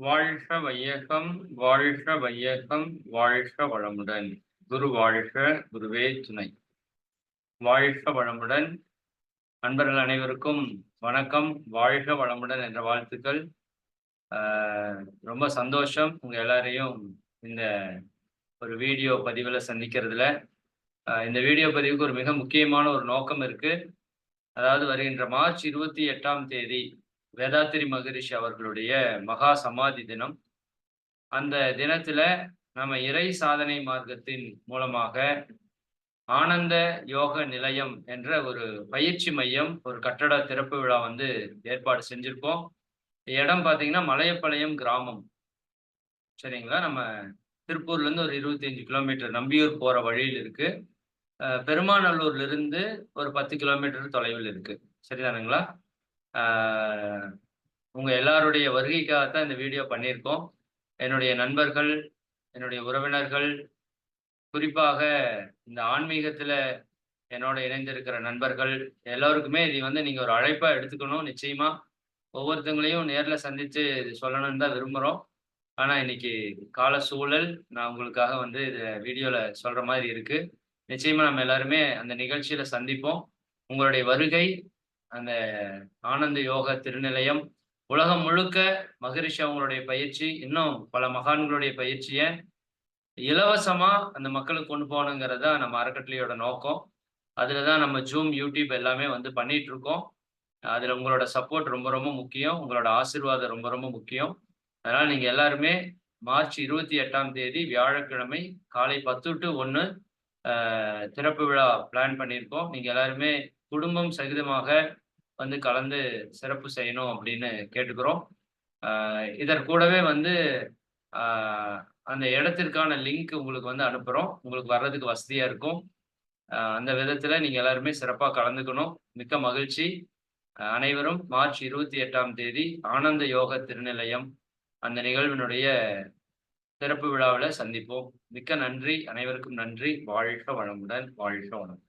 வாழ்க வையகம் வாழ்க வையகம் வாழ்க வளமுடன். குரு வாழ்க குருவே துணை. வாழ்க வளமுடன். அன்பர்கள் அனைவருக்கும் வணக்கம். வாழ்க வளமுடன் என்ற வாழ்த்துக்கள். ரொம்ப சந்தோஷம் உங்க எல்லாரையும் இந்த ஒரு வீடியோ பதிவில் சந்திக்கிறதுல. இந்த வீடியோ பதிவுக்கு ஒரு மிக முக்கியமான ஒரு நோக்கம் இருக்கு. அதாவது வருகின்ற மார்ச் இருபத்தி எட்டாம் தேதி வேதாத்திரி மகரிஷி அவர்களுடைய மகா சமாதி தினம். அந்த தினத்துல நம்ம இறை சாதனை மார்க்கத்தின் மூலமாக ஆனந்த யோக நிலையம் என்ற ஒரு பயிற்சி மையம் ஒரு கட்டட திறப்பு விழா வந்து ஏற்பாடு செஞ்சிருக்கோம். இடம் பார்த்தீங்கன்னா மலையப்பாளையம் கிராமம். சரிங்களா? நம்ம திருப்பூர்லேருந்து ஒரு இருபத்தி அஞ்சு கிலோமீட்டர் நம்பியூர் போகிற வழியில் இருக்கு. பெருமாநல்லூர்லேருந்து ஒரு பத்து கிலோமீட்டர் தொலைவில் இருக்கு. சரிதானுங்களா? உங்கள் எல்லாருடைய வருகைக்காகத்தான் இந்த வீடியோ பண்ணியிருக்கோம். என்னுடைய நண்பர்கள் என்னுடைய உறவினர்கள் குறிப்பாக இந்த ஆன்மீகத்தில் என்னோட இணைந்திருக்கிற நண்பர்கள் எல்லோருக்குமே இது வந்து நீங்கள் ஒரு அழைப்பாக எடுத்துக்கணும். நிச்சயமாக ஒவ்வொருத்தங்களையும் நேரில் சந்தித்து இது சொல்லணும்னு தான் விரும்புகிறோம் ஆனால் இன்னைக்கு கால சூழல் நான் உங்களுக்காக வந்து இதை வீடியோவில் சொல்கிற மாதிரி இருக்குது நிச்சயமாக நம்ம எல்லாருமே அந்த நிகழ்ச்சியில் சந்திப்போம். உங்களுடைய வருகை அந்த ஆனந்த யோக திருநிலையம். உலகம் முழுக்க மகரிஷி அவங்களுடைய பயிற்சி இன்னும் பல மகான்களுடைய பயிற்சியை இலவசமா அந்த மக்களுக்கு கொண்டு போகணுங்கிறது தான் நம்ம அறக்கட்டளையோட நோக்கம். அதில் தான் நம்ம ஜூம் யூடியூப் எல்லாமே வந்து பண்ணிட்டு இருக்கோம் அதில் உங்களோட சப்போர்ட் ரொம்ப ரொம்ப முக்கியம். உங்களோட ஆசீர்வாதம் ரொம்ப ரொம்ப முக்கியம். அதனால் நீங்கள் எல்லாருமே மார்ச் இருபத்தி எட்டாம் தேதி வியாழக்கிழமை காலை பத்து டு ஒன்று திறப்பு விழா பிளான் பண்ணியிருக்கோம். நீங்கள் எல்லாருமே குடும்பம் சகிதமாக வந்து கலந்து சிறப்பு செய்யணும் அப்படின்னு கேட்டுக்கிறோம். இதற்கூடவே வந்து அந்த இடத்திற்கான லிங்க் உங்களுக்கு வந்து அனுப்புகிறோம் உங்களுக்கு வர்றதுக்கு வசதியாக இருக்கும். அந்த விதத்தில் நீங்கள் எல்லாருமே சிறப்பாக கலந்துக்கணும். மிக்க மகிழ்ச்சி. அனைவரும் மார்ச் இருபத்தி எட்டாம் தேதி ஆனந்த யோக திருநிலையம் அந்த நிகழ்வினுடைய சிறப்பு விழாவில் சந்திப்போம். மிக்க நன்றி. அனைவருக்கும் நன்றி. வாழ்க வளமுடன். வாழ்க வளம்